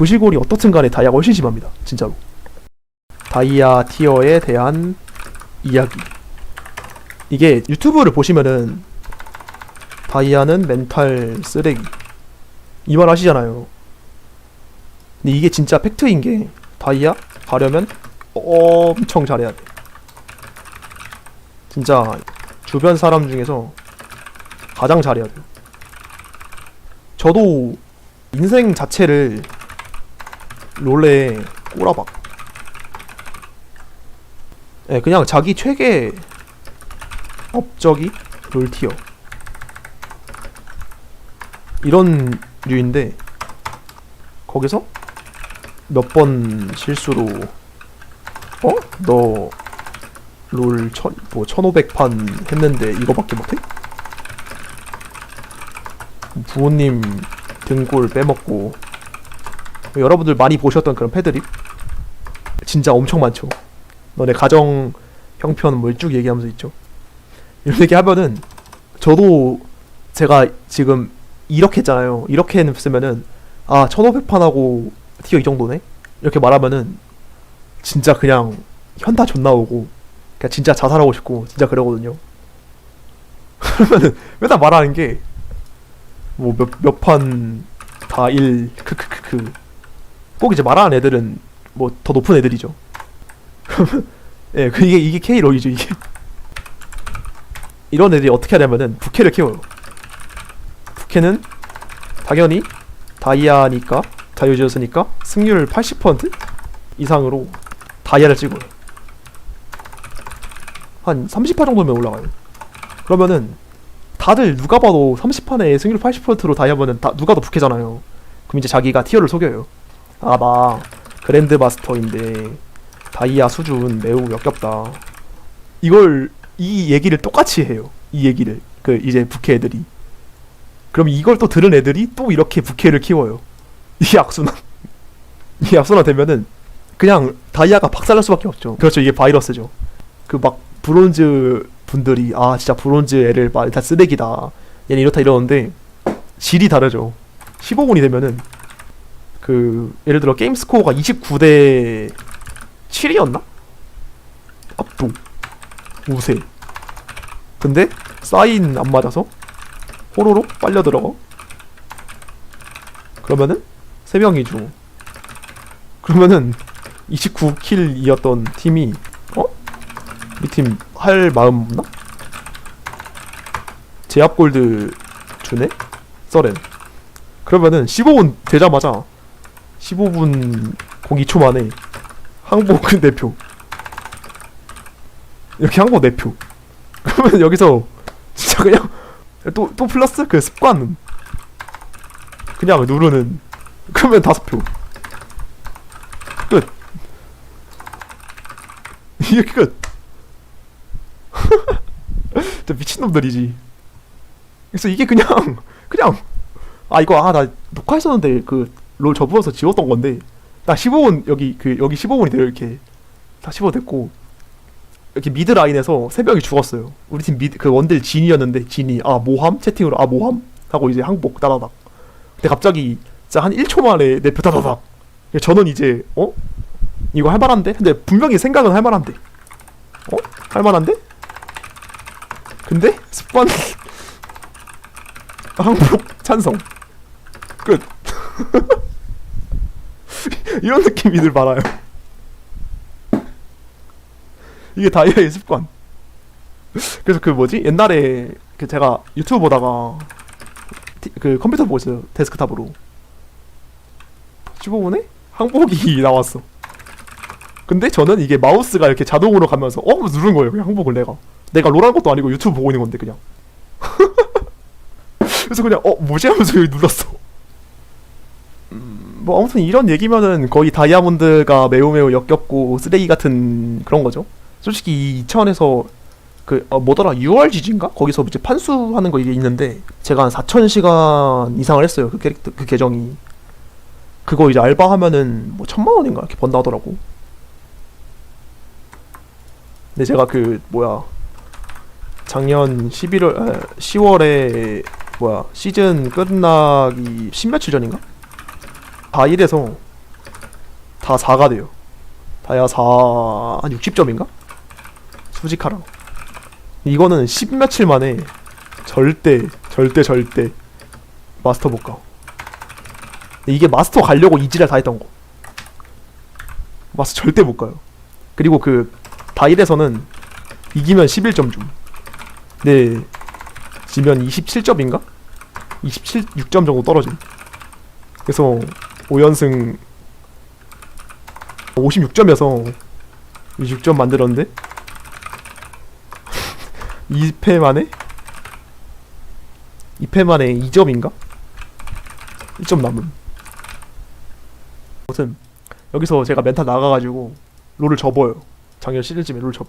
부시골이 어떻든 간에 다이아가 훨씬 심합니다. 진짜로. 다이아 티어에 대한 이야기. 이게 유튜브를 보시면은 다이아는 멘탈 쓰레기. 이말 하시잖아요. 근데 이게 진짜 팩트인 게 다이아 가려면 엄청 잘해야 돼. 진짜 주변 사람 중에서 가장 잘해야 돼요. 저도 인생 자체를 롤에 꼬라박. 예, 그냥 자기 최애 업적이 롤티어. 이런 류인데 거기서 몇 번 실수로 어? 너 롤 천, 뭐 1500판 했는데 이거밖에 못해? 부모님 등골 빼먹고 여러분들 많이 보셨던 그런 패드립? 진짜 엄청 많죠. 너네 가정 형편 뭐쭉 얘기하면서 있죠. 이런 얘기 하면은 저도 제가 지금 이렇게 했잖아요. 이렇게 했으면은 아 1500판하고 티어 이 정도네? 이렇게 말하면은 진짜 그냥 현타 존나 오고 그냥 진짜 자살하고 싶고 진짜 그러거든요. 그러면은 맨날 말하는 게 뭐 몇 몇 판다일 크크크크 꼭 이제 말하는 애들은 뭐 더 높은 애들이죠. 예, 그 이게 이게 K 롤이죠 이게. 이런 애들이 어떻게 하냐면은 부캐를 키워요. 부캐는 당연히 다이아니까 다이어지였으니까 승률 80% 이상으로 다이아를 찍어요. 한 30파 정도면 올라가요. 그러면은 다들 누가 봐도 30판에 승률 80%로 다이아면은 다 누가 더 부캐잖아요. 그럼 이제 자기가 티어를 속여요. 아, 나 그랜드 마스터인데 다이아 수준 매우 역겹다. 이걸 이 얘기를 똑같이 해요. 이 얘기를 그 이제 부캐 애들이. 그럼 이걸 또 들은 애들이 또 이렇게 부캐를 키워요. 이게 악순환. 이게 악순환 되면은 그냥 다이아가 박살날 수밖에 없죠. 그렇죠. 이게 바이러스죠. 그 막 브론즈 분들이 아 진짜 브론즈 애를 막다 쓰레기다. 얘는 이렇다 이러는데 질이 다르죠. 15분이 되면은 그 예를 들어 게임 스코어가 29대 7이었나? 압도 우세. 근데 사인 안 맞아서 호로로 빨려 들어가. 그러면은 세 명이죠. 그러면은 29킬이었던 팀이 어? 우리 팀 할 마음 없나? 제압 골드 주네? 써렌. 그러면은 15분 되자마자 15분 02초 만에 항복 내표. 이렇게 항복 내표. 그러면 여기서 진짜 그냥 또, 또 플러스 그 습관. 그냥 누르는. 그러면 다섯 표. 끝. 이게 끝. 진짜 미친놈들이지. 그래서 이게 그냥, 그냥, 아, 이거, 아, 나 녹화했었는데, 그, 롤 접어서 지웠던 건데, 나 15분, 여기, 그, 여기 15분이 돼요, 이렇게. 다 15분 됐고, 이렇게 미드 라인에서 세 명이 죽었어요. 우리 팀 미드, 그 원딜 진이었는데, 진이, 아, 모함? 채팅으로, 아, 모함? 하고 이제 항복, 따다닥. 근데 갑자기, 진짜 한 1초 만에 내표 따다닥. 저는 이제, 어? 이거 할만한데? 근데 분명히 생각은 할만한데. 어? 할만한데? 근데 습관 항복 찬성 끝 이런 느낌이들 많아요. 이게 다이아의 습관. 그래서 그 뭐지? 옛날에 그 제가 유튜브 보다가 티- 그 컴퓨터 보고 있어요 데스크탑으로. 15분에 항복이 나왔어. 근데 저는 이게 마우스가 이렇게 자동으로 가면서 어? 누른 거예요 그냥 항복을 내가. 내가 롤한 것도 아니고 유튜브 보고 있는 건데 그냥. 그래서 그냥 어? 뭐지? 하면서 여기 눌렀어. 음, 뭐 아무튼 이런 얘기면은 거의 다이아몬드가 매우 매우 역겹고 쓰레기 같은 그런 거죠. 솔직히 이 차원에서 그 어, 뭐더라? 6월 지진가? 거기서 이제 판수하는 거 이게 있는데 제가 한 4천 시간 이상을 했어요 그 캐릭터 그 계정이. 그거 이제 알바하면은 뭐 천만 원인가 이렇게 번다 하더라고. 근데 제가 그 뭐야 작년 11월 아, 10월에 뭐야 시즌 끝나기 십며칠 전인가? 다 일해서 다 4가 돼요. 다야 4, 한 60점인가? 수직하라. 이거는 10 며칠 만에 절대, 절대, 절대 마스터 못 가. 이게 마스터 가려고 이지랄 다 했던 거. 마스터 절대 못 가요. 그리고 그 다일에서는 이기면 11점 줌. 네. 지면 27점인가? 27, 6점 정도 떨어짐. 그래서 5연승 56점에서 26점 만들었는데 2패 만에 2패 만에 2점인가? 1점 남음. 아무튼 여기서 제가 멘탈 나가가지고 롤을 접어요. 작년 시즌쯤에 롤 접.